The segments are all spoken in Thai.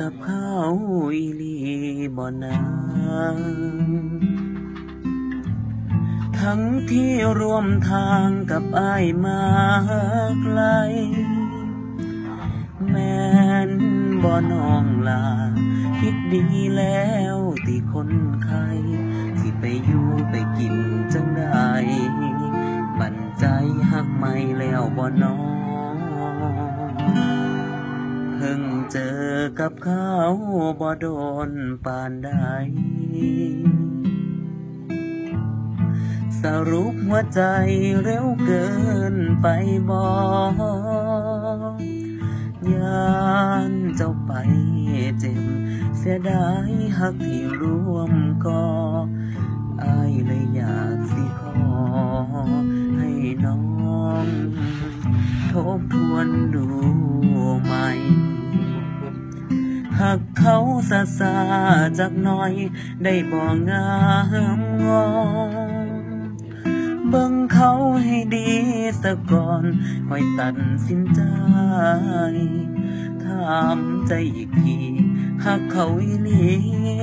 กับเขาอีลีบ่นางทั้งที่ร่วมทางกับอ้ายมาไกล แม่นบ่น้องลา คิดดีแล้วที่คนไข้ที่ไปอยู่ไปกินจังได้ บันใจหักไม่แล้วบ่น้อง พิ่งเจอกับเขาบ่โดนปานใด สรุปหัวใจเร็วเกินไปบอกยานเจ้าไปเจ็บ เสียดายหักที่ร่วมก่ออายเลยอยากสิขอ ให้น้อง ทบทวนดูใหม่ หากเขาซาซาจากหน้อย ได้บอกงามงอเบิ่งเขาให้ดีสะก่อนค่อยตัดสินใจถามใจอีกทีหากเขาอีหลี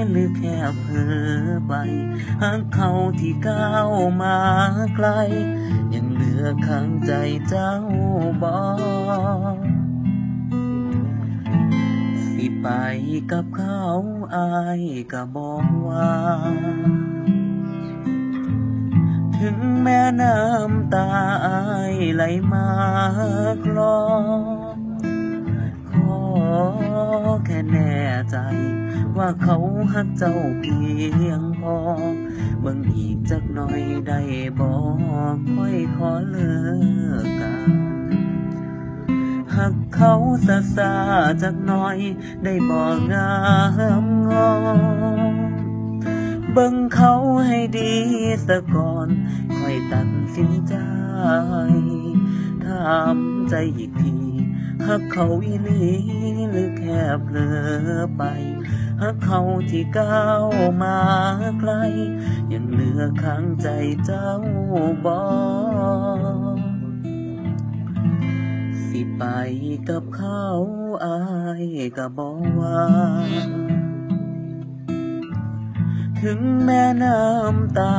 หรือแค่เพ้อไปหากเขาที่ก้าวมาไกล ยังเหลือข้างใจเจ้าบอก ไปกับเขาอายก็บอกว่า ถึงแม่น้ำตาอายไหลมาคลอขอแค่แน่ใจ ว่าเขาหักเจ้าเพียงพอเบิ่งอีกจักหน่อยได้บอกค่อยขอเลิกกัน เขาซาซาจากหน่อย ได้บอกงามงอเบิ่งเขาให้ดีสะก่อนค่อยตัดสินใจถามใจอีกทีหักเขาอีลีหรือแค่เผลอไปหักเขาที่ก้าวมาไกล ยังเหลือข้างใจเจ้าบอก สิไปกับเขาอายก็บอกว่า ถึงแม่น้ำตา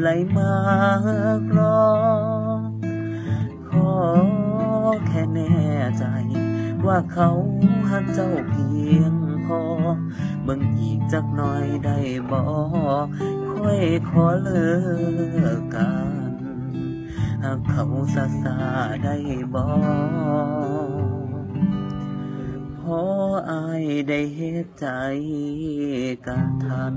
ไหลมาคลอขอแค่แน่ใจ ว่าเขาหักเจ้าเพียงพอเบิ่งอีกจักหน่อยได้บอกค่อยขอเลิกกัน หากเขาซาซาได้บอกพออายได้เหตุใจกะทัน